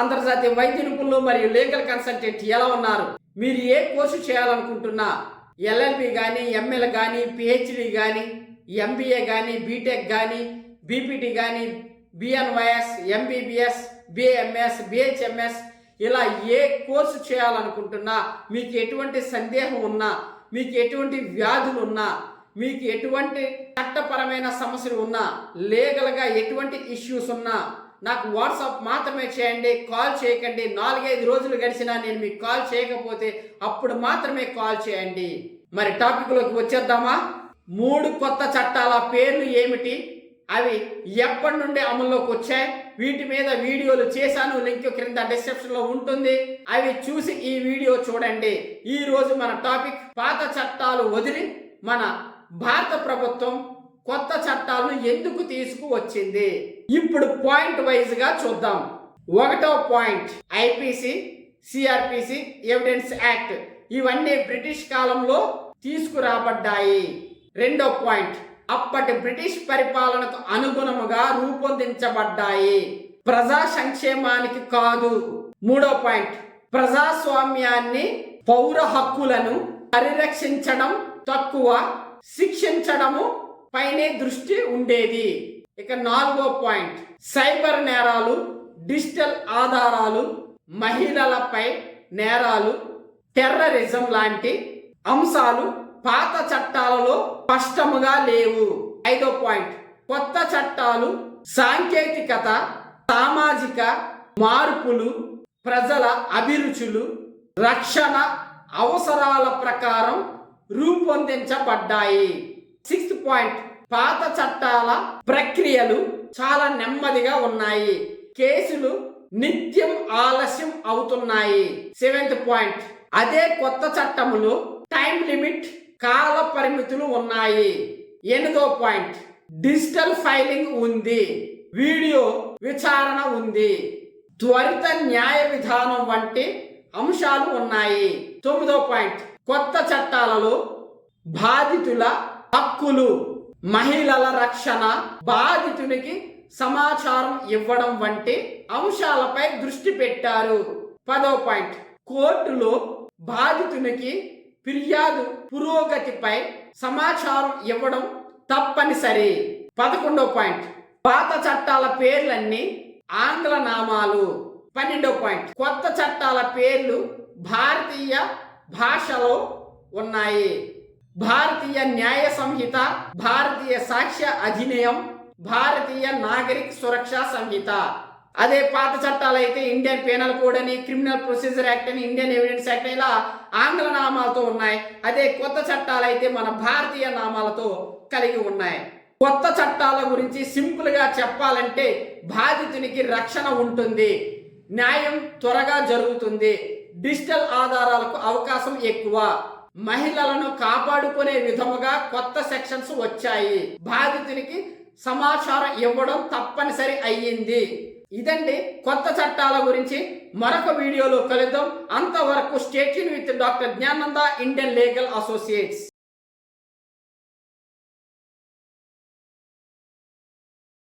అంతర్జాతీయ వైద్య నిపుణులు మరియు లీగల్ కన్సల్టెంట్ ఎలా ఉన్నారు? మీరు ఏ కోర్సు చేయాలనుకుంటున్నా? ఎల్ఎల్బి కానీ ఎంఎల్ కానీ పిహెచ్డి కానీ ఎంబీఏ కానీ బీటెక్ కానీ బీపీటీ కానీ బిఎన్వైఎస్ ఎంబీబీఎస్ బిఎంఎస్ బిహెచ్ఎంఎస్ ఇలా ఏ కోర్సు చేయాలనుకుంటున్నా? మీకు ఎటువంటి సందేహం ఉన్నా మీకు ఎటువంటి వ్యాధులు ఉన్నా మీకు ఎటువంటి చట్టపరమైన సమస్యలు ఉన్నా లీగల్గా ఎటువంటి ఇష్యూస్ ఉన్నా నాకు వాట్సాప్ మాత్రమే చేయండి కాల్ చేయకండి. నాలుగైదు రోజులు గడిచినా నేను మీకు కాల్ చేయకపోతే అప్పుడు మాత్రమే కాల్ చేయండి. మరి టాపిక్లోకి వచ్చేద్దామా? మూడు కొత్త చట్టాల పేర్లు ఏమిటి? అవి ఎప్పటి నుండి అమల్లోకి వచ్చాయి? వీటి మీద వీడియోలు చేశాను. లింక్ క్రింద డిస్క్రిప్షన్లో ఉంటుంది. అవి చూసి ఈ వీడియో చూడండి. ఈ రోజు మన టాపిక్ పాత చట్టాలు వదిలి మన భారత ప్రభుత్వం కొత్త చట్టాలను ఎందుకు తీసుకువచ్చింది? ఇప్పుడు పాయింట్ వైజ్గా చూద్దాం. ఒకటో point IPC CrPC evidence act ఇవన్నీ బ్రిటిష్ కాలంలో తీసుకురాబడ్డాయి. రెండో పాయింట్ అప్పటి బ్రిటిష్ పరిపాలనకు అనుగుణముగా రూపొందించబడ్డాయి. ప్రజా సంక్షేమానికి కాదు. మూడో పాయింట్ ప్రజాస్వామ్యాన్ని పౌర హక్కులను పరిరక్షించడం తక్కువ శిక్షించడము పైనే దృష్టి ఉండేది. ఇక నాలుగో పాయింట్ సైబర్ నేరాలు డిజిటల్ ఆధారాలు మహిళలపై నేరాలు టెర్రరిజం లాంటి అంశాలు పాత చట్టాలలో స్పష్టముగా లేవు. ఐదో పాయింట్ కొత్త చట్టాలు సాంకేతికత సామాజిక మార్పులు ప్రజల అభిరుచులు రక్షణ అవసరాల ప్రకారం రూపొందించబడ్డాయి. పాయింట్ పాత చట్టాల ప్రక్రియలు చాలా నెమ్మదిగా ఉన్నాయి. కేసులు నిత్యం ఆలస్యం అవుతున్నాయి. Seventh point. అదే కొత్త చట్టములో టైం లిమిట్ కాల పరిమితులు ఉన్నాయి. ఎనిమిదో పాయింట్. డిజిటల్ ఫైలింగ్ ఉంది. వీడియో విచారణ ఉంది. త్వరిత న్యాయ విధానం వంటి అంశాలు ఉన్నాయి. తొమ్మిదో పాయింట్. కొత్త చట్టాలలో బాధితుల హక్కులు మహిళల రక్షణ బాధితునికి సమాచారం ఇవ్వడం వంటి అంశాలపై దృష్టి పెట్టారు. పదో పాయింట్. కోర్టులో బాధితునికి ఫిర్యాదు పురోగతిపై సమాచారం ఇవ్వడం తప్పనిసరి. పదకొండో పాయింట్. పాత చట్టాల పేర్లన్నీ ఆంగ్ల నామాలు. పన్నెండో పాయింట్. కొత్త చట్టాల పేర్లు భారతీయ భాషలో ఉన్నాయి. భారతీయ న్యాయ సంహిత భారతీయ సాక్ష్య అధినియం భారతీయ నాగరిక సురక్ష సంహిత. అదే పాత చట్టాలు అయితే ఇండియన్ పెనల్ కోడ్ అని క్రిమినల్ ప్రొసీజర్ యాక్ట్ అని ఇండియన్ ఎవిడెన్స్ యాక్ట్ ఇలా ఆంగ్ల నామాలతో ఉన్నాయి. అదే కొత్త చట్టాలు అయితే మన భారతీయ నామాలతో కలిగి ఉన్నాయి. కొత్త చట్టాల గురించి సింపుల్గా చెప్పాలంటే బాధితునికి రక్షణ ఉంటుంది. న్యాయం త్వరగా జరుగుతుంది. డిజిటల్ ఆధారాలకు అవకాశం ఎక్కువ. మహిళలను కాపాడుకునే విధముగా కొత్త సెక్షన్స్ వచ్చాయి. బాధితునికి సమాచారం ఇవ్వడం తప్పనిసరి అయ్యింది. ఇదండి కొత్త చట్టాల గురించి మరొక వీడియోలో కలుద్దాం. అంతవరకు stay tune with doctor Gnananda Indian legal associates.